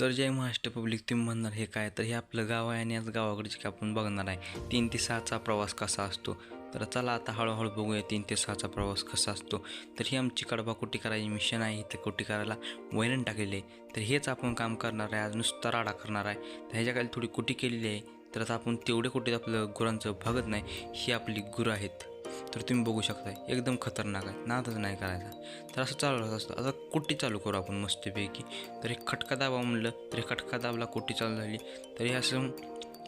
तर जय महाराष्ट्र पब्लिक तुम्ही म्हणणार हे काय? तर हे आपलं गाव आहे आणि आज गावाकडचे की आपण बघणार आहे तीन ते सहाचा प्रवास कसा असतो? तर चला आता हळूहळू बघूया तीन ते सहाचा प्रवास कसा असतो. तर ही आमची कडबा कुटी करायची मिशन आहे इथं कुटी करायला वैरण टाकलेली आहे. तर हेच आपण काम करणार आहे आज नुसता राडा करणार आहे. तर ह्याच्याखाली थोडी कुटी केलेली आहे. तर आता आपण तेवढे कुठे आपलं गुरांचं भागत नाही ही आपली गुरं आहेत. तर तुम्ही बघू शकताय एकदम खतरनाक आहे. नादच नाही करायचा. तर असं चालू राहत असतं. आता कुट्टी चालू करू आपण मस्तपैकी. तर एक खटका दाबा म्हणलं तर हे खटका दाबला कुट्टी चालू झाली. तर हे असं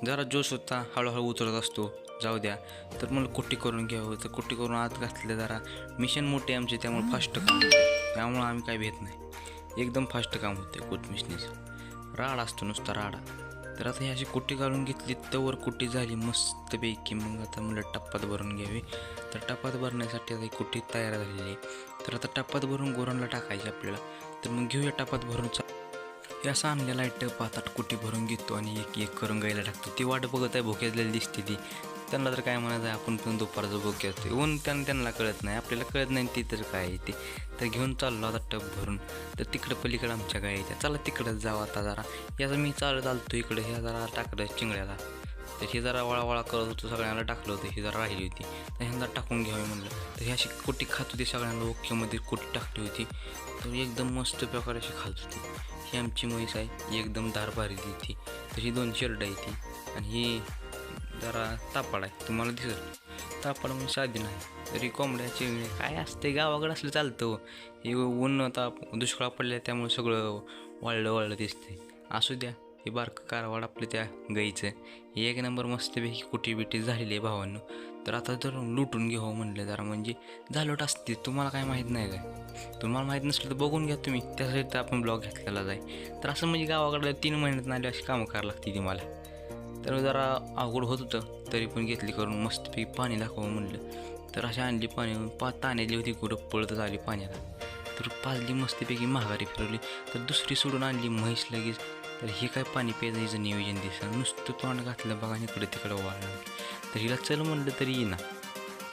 जरा जोश होता हळूहळू उतरत असतो. जाऊ द्या. तर मला कुट्टी करून घ्यावं. तर कुट्टी करून आत घातलं जरा मिशन मोठे आमचे त्यामुळे फास्ट काम होते. त्यामुळं आम्ही काय भेट नाही. एकदम फास्ट काम होते कुट मिशनीचं. राड असतो नुसता राडा. तर आता ही अशी कुट्टी घालून घेतली तर कुट्टी झाली मस्तपैकी. मग आता म्हणलं टप्पात भरून घ्यावी. तर टप्पात भरण्यासाठी आता ही कुट्टी तयार झालेली आहे. तर आता टप्पात भरून गोरांना टाकायची आपल्याला. तर मग घेऊया टप्पात भरून. चा हे असं आणलेला आहे टप हातात कुटी भरून घेतो आणि एक एक करून गायला टाकतो. ती वाट बघत आहे भोकेजलेली दिसते ती. त्यांना तर काय म्हणायचं आहे आपण पण दुपारचं भोके असतो ऊन त्यांना त्यांना कळत नाही. आपल्याला कळत नाही ती तर काय ते. तर घेऊन चाललो आता टप भरून. तर तिकडं पलीकडं आमच्या गाय येत्या चला तिकडं जाऊ आता जरा. याचं मी चालत आलतो इकडं. हे जरा टाकलं चिंगड्याला. तर हे जरा वळावळा करत होतो. सगळ्यांना टाकलं होतं. ही जरा राहिली होती. तर ह्यांना टाकून घ्यावी म्हणलं. तर ही अशी कुटी खात होती सगळ्यांना. ओक्यामध्ये कुटी टाकली होती. तर एकदम मस्त प्रकारे अशी खात होती. ही आमची म्हैस आहे. एकदम धार भरली ती. तशी दोन शर्ट आहे ती. आणि ही जरा तापाड आहे तुम्हाला दिसत तापाड म्हणजे साधी नाही. तरी कोंबड्याची काय असते? गावाकडं असलं चालतं हो. हे. ऊन आता दुष्काळ पडले त्यामुळे सगळं वाळलं वाळलं दिसते असू द्या हे बारकं कारवाड आपलं त्या गाईचं. हे एक नंबर मस्तपैकी कुटी बिटी झालेली आहे भावांनो. तर आता जर लुटून घेऊ हो म्हणलं जरा. म्हणजे झालोट असते तुम्हाला काय माहीत नाही काय. तुम्हाला माहीत नसलं तर बघून घ्या तुम्ही. त्यासाठी तर आपण ब्लॉग घेतलेला जाईल तर असं म्हणजे गावाकडे तीन महिन्यात आले अशी कामं करायला लागते ती मला. तर जरा अवघड होत होतं तरी पण घेतली करून मस्तपैकी पाणी दाखवं म्हणलं. तर अशी आणली पाणी पा ताण्याली होती कुठं पळतच आली पाण्याला. तर पाजली मस्तपैकी महागारी फिरवली तर दुसरी सोडून आणली म्हैस लगेच. तर हे काय पाणी प्यायचं नियोजन दिसलं नुसतं तोंड घातलं बघा इकडे तिकडं वाढलं तर हिला चल म्हणलं तरी येईना.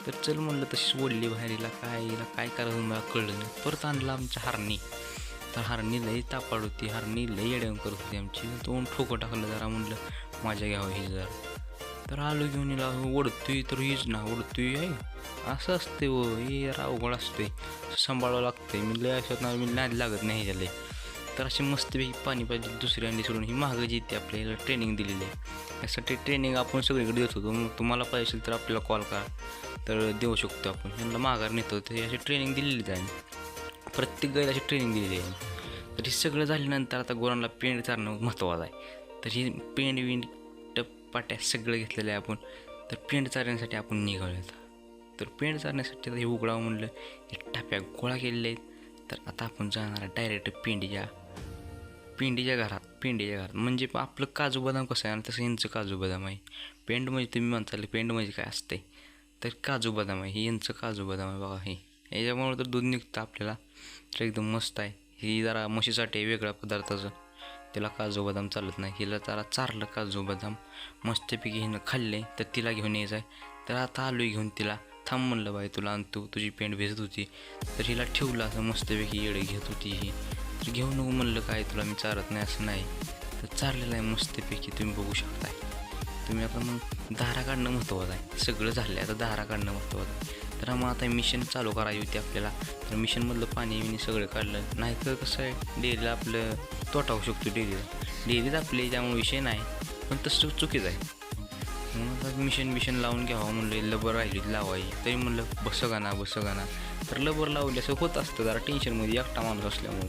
तर चल म्हणलं तशीच ओढली बाहेर हिला काय हिला काय करायचं मला कळलं नाही. परत आणलं आमच्या हारणी. तर हारणी लई तापाड होती हारणी लई येड्यावून करत होती आमची. तोंड ठोकं टाकलं जरा म्हणलं. माझ्या घ्यावं ही जर. तर आलो घेऊन हिला ओढतोय तर हीच ना ओढतोय आहे असं असते व हे अवघड असते सांभाळावं लागतंय. मी लय अशात ना मी नाद लागत नाही झाले तर अशी मस्तपैकी पाणी पाहिजे दुसरी अंडी सोडून. ही महाग जी येते आपल्याला ट्रेनिंग दिलेली आहे. यासाठी ट्रेनिंग आपण सगळीकडे देत होतो. मग तुम्हाला पाहिजे असेल तर आपल्याला कॉल करा. तर देऊ शकतो आपण. यांना माघार नेतो तर अशी ट्रेनिंग दिलेलीच आहे प्रत्येक गायला अशी ट्रेनिंग दिलेली आहे. तर हे सगळं झाल्यानंतर आता गुरांना पेंड चारणं महत्त्वाचं आहे. तर ही पेंड विंड टप्पाट्या सगळं घेतलेलं आहे आपण. तर पेंड चारण्यासाठी आपण निघालो तर पेंड चारण्यासाठी आता हे उघडावं म्हणलं हे टाप्या गोळा केलेल्या आहेत. तर आता आपण जाणार आहे डायरेक्ट पेंडीच्या पेंडीच्या घरात पेंडीच्या घरात. म्हणजे आपलं काजू बदाम कसं आहे? आणि तसं यांचं काजू बदाम आहे. पेंड म्हणजे तुम्ही म्हणताल पेंड म्हणजे काय असते तर काजू बदाम आहे. हे यांचं काजू बदाम आहे बघा हे. याच्यामुळे तर दूध निघतं आपल्याला. तर एकदम मस्त आहे. ही जरा म्हशीसाठी वेगळ्या पदार्थाचं. तिला काजू बदाम चालत नाही? हिला त्याला चारलं काजू बदाम मस्तपैकी हिनं खाल्ले तर तिला घेऊन यायचं आहे तर आता आलो घेऊन तिला. थांब म्हणलं बाई तुला आणतो तुझी पेंट भेजत होती. तर हिला ठेवलं असं मस्तपैकी येडे घेत होती ही. तर घेऊन नको म्हणलं काय तुला मी चारत नाही असं नाही. तर चारलेलं आहे मस्तपैकी तुम्ही बघू शकताय. तुम्ही आता मग धारा काढणं महत्त्वाचं आहे. सगळं झालं आहे आता धारा काढणं महत्त्वाचं आहे. तर मग आता मिशन चालू करायची होती आपल्याला. तर मिशनमधलं पाणी बिणी सगळं काढलं. नाही तर कसं आहे डेअरीला आपलं तोटा होऊ शकतो डेअरीला डेअरीत आपले त्यामुळे विषय नाही पण तसं चुकीचं आहे. म्हणून आता मिशन बिशन लावून घ्यावं म्हणलं लबर राहिली लावायची तरी म्हणलं बसं गाणा बस गाणा तर लबर लावली असं होत असतं जरा टेन्शनमध्ये एकटा माणूस असल्यामुळं.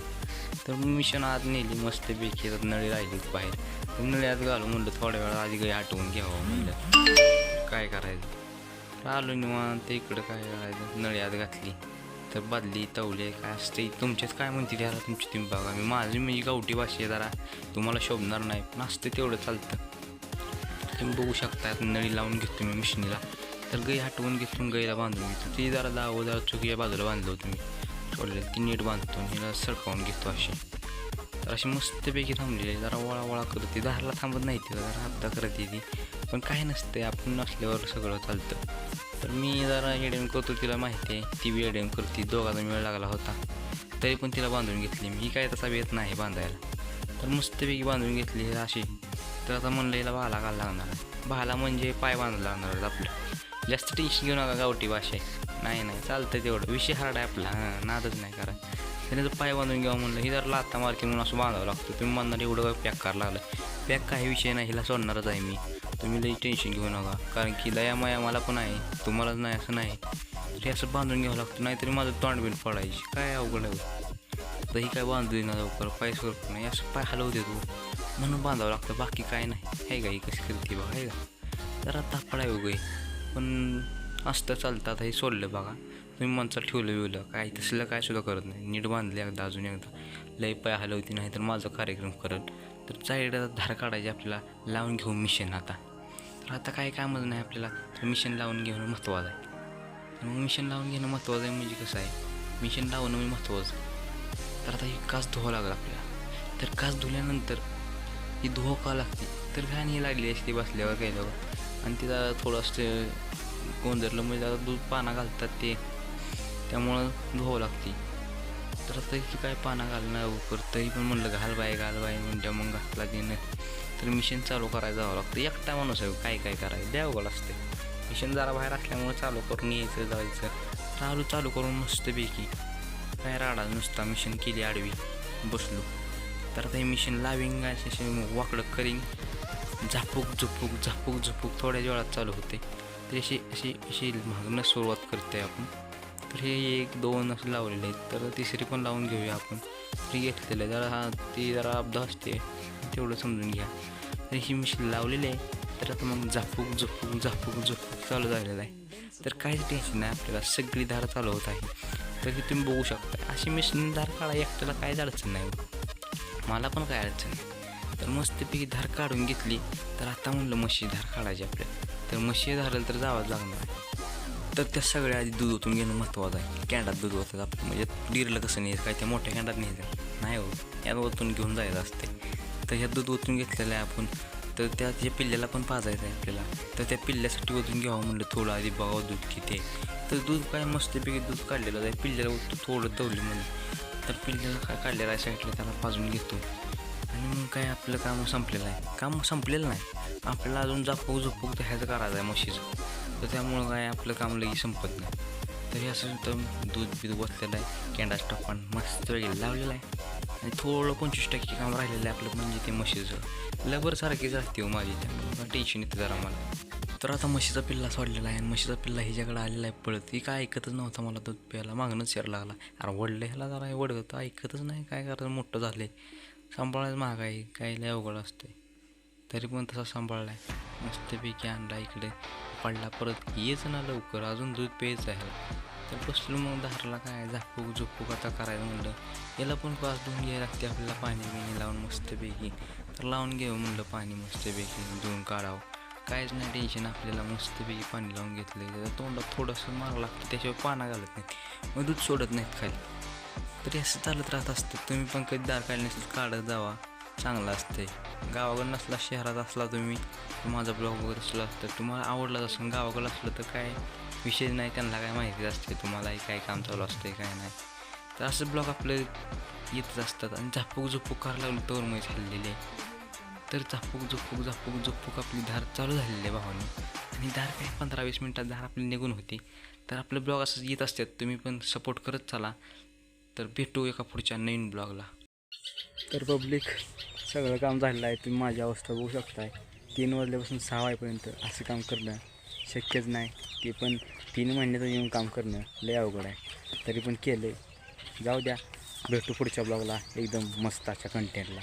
तर मिशन आत नेली मस्तपैकी आता नळी राहिली बाहेर. नळी आत घालून म्हणलं थोड्या वेळा आधी काही आठवून घ्यावं म्हणलं. काय करायचं? आलो निवांत इकडं काय नळ्यात नळी आत घातली. तर बादली तवले काय असते? तुमच्यात काय म्हणते याला तुमची तुम्ही बघा. मी माझी म्हणजे गावठी भाषा आहे जरा. तुम्हाला शोभणार नाही पण असते तेवढं चालतं. तुम्ही बघू शकता नळी लावून घेतो मी मिशनीला. तर गाई हटवून घेतो गाईला बांधून घेतो ती जरा दावं जरा चुकीच्या या बाजूला बांधलं होतं मी. सोडले ती नीट बांधतो हिला सडकावून घेतो अशी. तर अशी मस्तपैकी थांबलेली आहे. जरा वळा वळा करते दाराला थांबत नाही ती जरा हप्ता करते ती. पण काही नसते आपण नसल्यावर सगळं चालतं. तर मी जरा एडेम करतो तिला माहिती आहे. ती बी एडेम करते. दोघाचा वेळ लागला होता. तरी पण तिला बांधून घेतली. मी काय तसा येत नाही बांधायला. तर मस्तपैकी बांधून घेतली अशी. तर आता म्हणलं हिला भाला घालायला लागणार आहे. भाला म्हणजे पाय बांधायला लागणार आपलं. जास्त टेन्शन घेऊ नका गावठी भाषा आहे. नाही नाही चालतं तेवढं. विषय हार्ड आहे आपला. हां नादच नाही करा त्याने जर पाय बांधून घ्यावं म्हणलं ही जर लाता मारकी म्हणून असं बांधावं लागतं तुम्ही म्हणणार एवढं काय पॅक करायला लागलं. पॅक काही विषय नाही हिला सोडणारच आहे मी. तुम्ही लई टेन्शन घेऊ नका कारण की दया माया मला पण आहे तुम्हालाच नाही असं नाही. तरी असं बांधून घ्यावं लागतं नाहीतरी माझं तोंड बिन पडायची. काय अवघड आहे हो. तर ही काय बांधू देणार लवकर पाय करत नाही असं पाय हलवू देतो म्हणून बांधावं लागतं बाकी काय नाही. आहे का ही कशी करते बघा आहे का. जरा तापड आहे उगे पण असतं चालतं आता हे सोडलं बघा. तुम्ही माणसाला ठेवलं बिवलं काय तसलं काय सुद्धा करत नाही. नीट बांधले एकदा अजून एकदा. लई पाय हलवती नाही तर माझा कार्यक्रम करत. तर साईडला धार काढायची आपल्याला. लावून घेऊ मिशन आता. तर आता काय कामच नाही आपल्याला. तर मिशन लावून घेणं महत्त्वाचं आहे. तर मग मिशन लावून घेणं महत्त्वाचं आहे म्हणजे कसं आहे? मिशन लावणं म्हणजे महत्त्वाचं आहे तर आता ही कास धुवा लागलं आपल्याला. तर कास धुल्यानंतर ही धुवा का लागते? तर घाण ही लागली असते बसल्यावर गेल्यावर. आणि तिला थोडं असं गोंधळलं म्हणजे आता दूध पाना घालतात ते. त्यामुळं धुवावं लागते. तर आता की काय पाना घालणं लवकर तरी पण म्हणलं घाल बाय घाल बाय म्हणजे मग घातला देणं तर मिशन चालू करायला जावं लागतं. एकटा माणूस आहे काय काय करायचं? द्या अवघड असते. मिशन जरा बाहेर असल्यामुळे चालू करून यायचं जायचं. चालू चालू करून मस्तपैकी. काय राडा नुसता मिशन केली आडवी बसलो. तर ते मिशन लाविंग असे वाकडं करीन. झापूक झुपूक झापूक झुपूक थोड्या वेळात चालू होते. तर अशी अशी अशी मागणं सुरुवात करते आपण. तर हे एक दोन असं लावलेले आहेत तर तिसरी पण लावून घेऊया आपण. फ्री घेतलेलं आहे. जरा हा ती जरा अपदा असते. तेवढं समजून घ्या. तर ही मशीन लावलेली आहे. तर आता मग झापूक झपूक झापूक झपूक चालू झालेलं आहे. तर काहीच टेन्शन नाही आपल्याला. सगळी धार चालू होत आहे. तर ही तुम्ही बघू शकता. अशी मशीन धार काढा एकट्याला काहीच अडचण नाही मला पण काय अडचण नाही. तर मस्तपैकी धार काढून घेतली. तर आता म्हणलं म्हशी धार काढायची आपल्याला. तर म्हशी धारलं तर जावंच लागणार. तर त्या सगळ्या आधी दूध ओतून घेणं महत्त्वाचं आहे. कॅन्डात दूध होतं आपण म्हणजे डिरलं कसं न्यायचं काय त्या मोठ्या कॅन्डात न्यायचं नाही हो यात ओतून घेऊन जायचं असते. तर ह्या दूध ओतून घेतलेलं आहे आपण. तर त्या त्या पिल्ल्याला पण पाजायचं आहे आपल्याला. तर त्या पिल्ल्यासाठी ओतून घ्यावं म्हणलं थोडं आधी बघावं दूध किती आहे. तर दूध काय मस्तपैकी दूध काढलेलं आहे. पिल्ल्याला ओतून थोडं तवली म्हणलं. तर पिल्ल्याला काय काढलेलं आहे साईडला त्याला पाजून घेतो. आणि मग काय आपलं काम संपलेलं आहे. काम संपलेलं नाही. आपल्याला अजून जापूक झोपूक तर ह्याचं करायचं आहे म्हशीचं. तर त्यामुळं काय आपलं काम लगी संपत नाही. तर हे असं तर दूध बीध बसलेलं आहे कॅन्डाच टप्पान मस्त वेगळं लावलेलं आहे. आणि थोडं पंचवीस टक्के काम राहिलेलं आहे आपलं म्हणजे ते म्हशीचं. लबर सारखीच असते हो माझी त्यामुळे टेन्शन येतं जरा मला. तर आता म्हशीचा पिल्ला सोडलेला आहे आणि म्हशीचा पिल्ला हिच्याकडे आलेला आहे पळत. ती काय ऐकतच नव्हता मला दूध प्यायला. मागणंच यायला लागला. अरे वडलं ह्याला जरा वडगत ऐकतच नाही. काय करायचं? मोठं झालं आहे सांभाळायचं महाग आहे. काय लय अवघड असते तरी पण तसा सांभाळला आहे मस्तपैकी आणला इकडे पडला परत. येच ना लवकर अजून दूध प्यायचं आहे तर बसलो मग धारला काय झापूक झोपूक आता करायचं म्हणलं. याला पण पाच धुवून घ्यायला लागते आपल्याला पाणी बिणी लावून मस्तपैकी तर लावून घ्यावं म्हणलं पाणी मस्तपैकी धुवून काढावं. काहीच नाही टेन्शन आपल्याला मस्तपैकी पाणी लावून घेतलं त्याला तोंडात थोडंसं मारावं लागतं त्याशिवाय पाना घालत नाही मग दूध सोडत नाहीत खाली. तरी असं चालत राहत असतं. तुम्ही पण कधी दार काढले नसेल काढत जावा. चांगलं असते गावाकडं नसला शहरात असला तुम्ही माझा ब्लॉग वगैरे असला तर तुम्हाला आवडलाच असं गावाकडं असलं तर काय विषय नाही त्यांना काय माहिती असते तुम्हालाही काय काम चालू असते काय नाही. तर असं ब्लॉग आपले येतच असतात. आणि झापूक झुपूक करायला लागलं तर मग हल्लेले तर झापूक झुपूक झापूक झुपूक आपली धार चालू झालेली आहे भावाने. आणि धार काय पंधरा वीस मिनटात धार आपली निघून होती. तर आपलं ब्लॉग असं येत असतात. तुम्ही पण सपोर्ट करत चाला. तर भेटू एका पुढच्या नवीन ब्लॉगला तर पब्लिक सगळं काम झालेलं आहे. तुम्ही माझी अवस्था बघू शकताय. तीन वाजल्यापासून सहा वाजेपर्यंत असं काम करणं शक्यच नाही. ते पण तीन महिन्याचं येऊन काम करणं लय अवघड आहे. तरी पण केलं जाऊ द्या. भेटू पुढच्या ब्लॉगला. एकदम मस्त अशा कंटेंटला